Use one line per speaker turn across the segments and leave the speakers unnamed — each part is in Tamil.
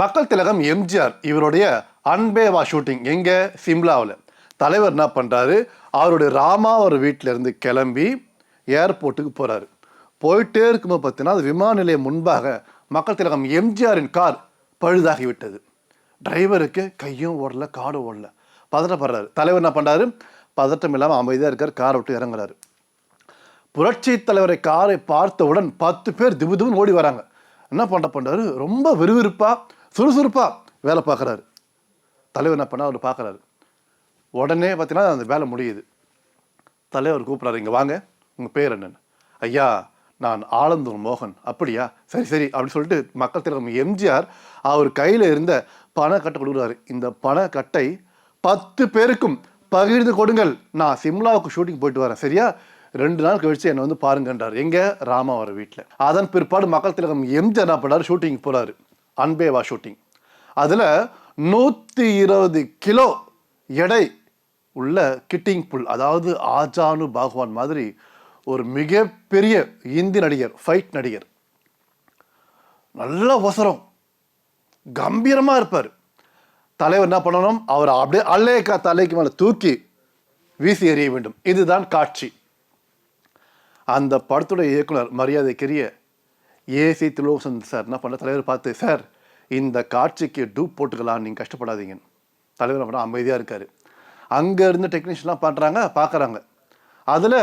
மக்கள் திலகம் எம்ஜிஆர் இவருடைய அன்பேவா ஷூட்டிங். எங்கே? சிம்லாவில். தலைவர் என்ன பண்ணுறாரு அவருடைய ராமா ஒரு வீட்டிலேருந்து கிளம்பி ஏர்போர்ட்டுக்கு போகிறாரு போயிட்டே இருக்கும்போது பார்த்தீங்கன்னா அது விமான நிலையம் முன்பாக மக்கள் திலகம் எம்ஜிஆரின் கார் பழுதாகி விட்டது. டிரைவருக்கு கையும் ஓடல காடும் ஓடல. பதட்டப்படுறாரு தலைவர் என்ன பண்ணுறாரு பதட்டம் இல்லாமல் அமைதியாக இருக்கார் காரை விட்டு இறங்குறாரு. புரட்சி தலைவரை காரை பார்த்தவுடன் பத்து பேர் திபு திபுன்னு ஓடி வராங்க. என்ன பண்ண பண்றாரு? ரொம்ப விறுவிறுப்பாக சுறுசுறுப்பாக வேலை பார்க்குறாரு. தலைவர் என்ன பண்ணால் அவர் பார்க்குறாரு. உடனே பார்த்தீங்கன்னா அந்த வேலை முடியுது. தலைவர் கூப்பிட்றாரு இங்கே வாங்க. உங்கள் பேர் என்னன்னு? ஐயா நான் ஆலந்தூர் மோகன். அப்படியா? சரி சரி. அப்படின்னு சொல்லிட்டு மக்கள் திலகம் எம்ஜிஆர் அவர் கையில் இருந்த பணக்கட்டை கொடுக்குறாரு. இந்த பணக்கட்டை பத்து பேருக்கும் பகிர்ந்து கொடுங்கள். நான் சிம்லாவுக்கு ஷூட்டிங் போயிட்டு வரேன். சரியா? ரெண்டு நாள் கழிச்சு என்னை வந்து பாருங்கன்றார். எங்கே? ராமா வர வீட்டில் அதன் பிற்பாடு மக்கள் திலகம் எம்ஜிஆர் என்ன பண்ணாரு? ஷூட்டிங் போகிறாரு அன்பேவா ஷூட்டிங். அதில் நூற்றி இருபது கிலோ எடை உள்ள கிட்டிங் புல் அதாவது ஆஜானு பாகவான் மாதிரி ஒரு மிகப்பெரிய இந்தி நடிகர் ஃபைட் நடிகர். நல்ல அவசரம் கம்பீரமாக இருப்பார். தலைவர் என்ன பண்ணணும்? அவர் அப்படியே அல்லேக்கா தலைக்கு மேலே தூக்கி வீசி எறிய வேண்டும். இதுதான் காட்சி. அந்த படத்துடைய இயக்குனர் மரியாதைக்குரிய ஏசி திலோசன் சார் என்ன பண்ண தலைவர் பார்த்து சார் இந்த காட்சிக்கு டூப் போட்டுக்கலாம் நீங்கள் கஷ்டப்படாதீங்க. தலைவர் பண்ண அமைதியாக இருக்கார். அங்கே இருந்து டெக்னீஷியன்லாம் பண்ணுறாங்க பார்க்குறாங்க அதில்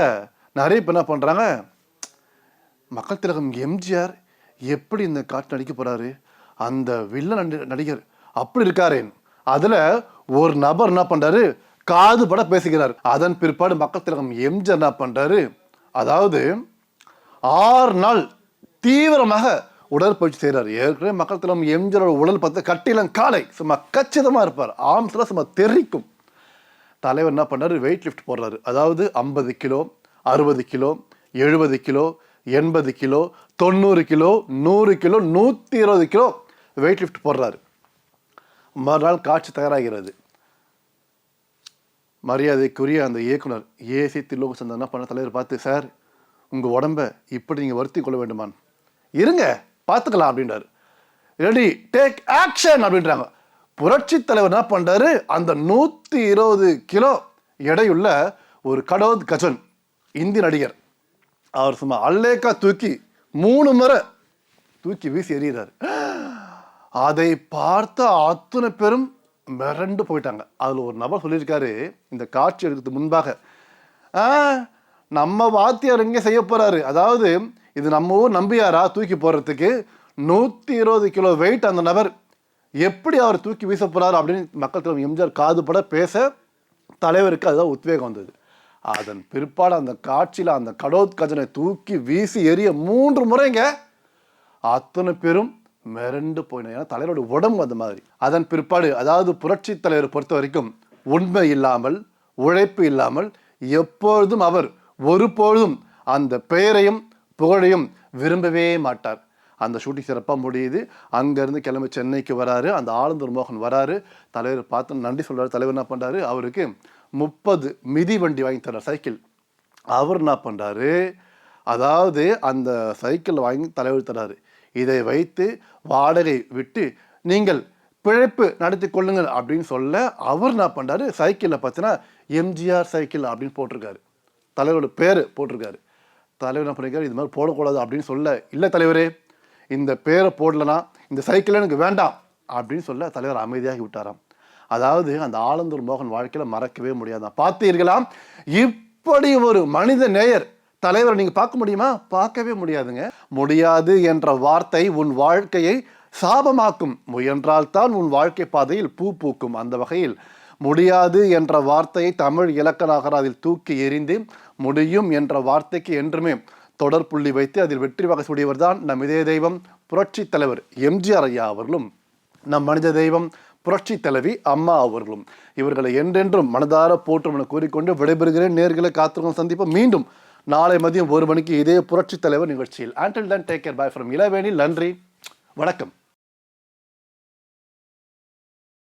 நிறைய பேர் என்ன பண்ணுறாங்க மக்கள் திலகம் எம்ஜிஆர் எப்படி இந்த காட்சி நடிக்க போகிறாரு அந்த வில்லன் நடிகர் அப்படி இருக்காரேன். அதில் ஒரு நபர் என்ன பண்ணுறாரு காது பட பேசுகிறார். அதன் பிற்பாடு மக்கள் திலகம் எம்ஜிஆர் என்ன பண்ணுறாரு அதாவது ஆறு நாள் தீவிரமாக உடற்பயிற்சி செய்கிறார். ஏற்கனவே மக்கள் திலகம் எம்ஜிஆரோட உடல் பார்த்து கட்டிலம் காலை சும்மா கச்சிதமாக இருப்பார். ஆம்ஸில் சும்மா தெரிக்கும். தலைவர் என்ன பண்ணாரு? வெயிட் லிஃப்ட் போடுறாரு. அதாவது ஐம்பது கிலோ அறுபது கிலோ எழுபது கிலோ எண்பது கிலோ தொண்ணூறு கிலோ நூறு கிலோ நூற்றி இருபது கிலோ வெயிட் லிஃப்ட் போடுறாரு. மறுநாள் காட்சி தயாராகிறது. மரியாதைக்குரிய அந்த இயக்குனர் ஏசி தில்லோகசந்தர் என்ன பண்ண தலைவர் பார்த்து சார் உங்கள் உடம்ப இப்படி நீங்கள் வருத்தி கொள்ள வேண்டுமான். இருங்க பார்த்துக்கலாம் அப்படின்றாரு. ரெடி டேக் ஆக்ஷன் அப்படின்றாங்க. புரட்சி தலைவர் என்ன பண்ணுறாரு அந்த நூற்றி இருபது கிலோ எடையுள்ள ஒரு கடோத் கஜன் இந்தி நடிகர். அவர் சும்மா அல்லேக்கா தூக்கி மூணு முறை தூக்கி வீசி எறிகிறார். அதை பார்த்த அத்தனை பேரும் மிரண்டு போயிட்டாங்க. அதில் ஒரு நபர் சொல்லியிருக்காரு இந்த காட்சி எடுக்கிறதுக்கு முன்பாக. "ஆ, நம்ம வாத்தியார் இங்கே செய்ய போகிறாரு அதாவது இது நம்ம ஊர் நம்பியாரா தூக்கி போடுறதுக்கு? நூற்றி இருபது கிலோ வெயிட் அந்த நபர் எப்படி அவர் தூக்கி வீச போகிறார் அப்படின்னு மக்கள் தலைவர் எம்ஜிஆர் காதுபட பேச தலைவருக்கு அதுதான் உத்வேகம் வந்தது. அதன் பிற்பாடு அந்த காட்சியில் அந்த கடோத் கஜனை தூக்கி வீசி எரிய மூன்று முறைங்க அத்தனை பேரும் மிரண்டு போயின ஏன்னா தலைவரோட உடம்பு அந்த மாதிரி. அதன் பிற்பாடு அதாவது புரட்சி தலைவர் பொறுத்த வரைக்கும் உண்மை இல்லாமல் உழைப்பு இல்லாமல் எப்பொழுதும் அவர் ஒருபொழுதும் அந்த பெயரையும் புகழையும் விரும்பவே மாட்டார். அந்த ஷூட்டிங் சிறப்பாக முடியுது. அங்கேருந்து கிளம்பி சென்னைக்கு வராரு. அந்த ஆனந்தர் மோகன் வராரு. தலைவர் பார்த்து நன்றி சொல்கிறார் தலைவர் என்ன பண்ணுறாரு அவருக்கு முப்பது மிதி வண்டி வாங்கி தர்றார். சைக்கிள். அவர் என்ன பண்ணுறாரு அதாவது அந்த சைக்கிள் வாங்கி தலைவர் தர்றாரு. இதை வைத்து வாடகை விட்டு நீங்கள் பிழைப்பு நடத்தி கொள்ளுங்கள் அப்படின்னு சொல்ல அவர் என்ன பண்ணுறாரு சைக்கிளில் பார்த்தீங்கன்னா எம்ஜிஆர் சைக்கிள் அப்படின்னு போட்டிருக்காரு. தலைவரோட பேர் போட்டிருக்காரு. தலைவர் என்ன பண்ணிருக்காரு? இது மாதிரி போடக்கூடாது அப்படின்னு சொல்ல இல்லை தலைவரே இந்த பேரை போடலனா இந்த சைக்கிள் எனக்கு வேண்டாம் அப்படின்னு சொல்ல தலைவர் அமைதியாகி விட்டாராம். அதாவது அந்த ஆலந்தூர் மோகன் வாழ்க்கையில் மறக்கவே முடியாதான். பார்த்தீர்களாம் இப்படி ஒரு மனித நேயர் தலைவரை நீங்கள் பார்க்க முடியுமா? பார்க்கவே முடியாதுங்க. முடியாது என்ற வார்த்தை உன் வாழ்க்கையை சாபமாக்கும். முயன்றால் தான் உன் வாழ்க்கை பாதையில் பூ பூக்கும். அந்த வகையில் முடியாது என்ற வார்த்தையை தமிழ் இலக்கணாக அதில் தூக்கி எறிந்து முடியும் என்ற வார்த்தைக்கு என்றுமே தொடர் புள்ளி வைத்து அதில் வெற்றி வகை சூடியவர் தான் நம் இதய தெய்வம் புரட்சி தலைவர் எம்ஜிஆர் ஐயா அவர்களும். நம் மனித தெய்வம் புரட்சி தலைவி அம்மா அவர்களும். இவர்களை என்றென்றும் மனதார போற்றும் என கூறிக்கொண்டு விடைபெறுகிறேன். நேர்களை காத்திருக்கும் சந்திப்போம். மீண்டும் நாளை மதியம் ஒரு மணிக்கு இதே புரட்சி தலைவர் நிகழ்ச்சியில். ஆண்டில் தன் take care bye from Ilaveni நன்றி. வணக்கம்.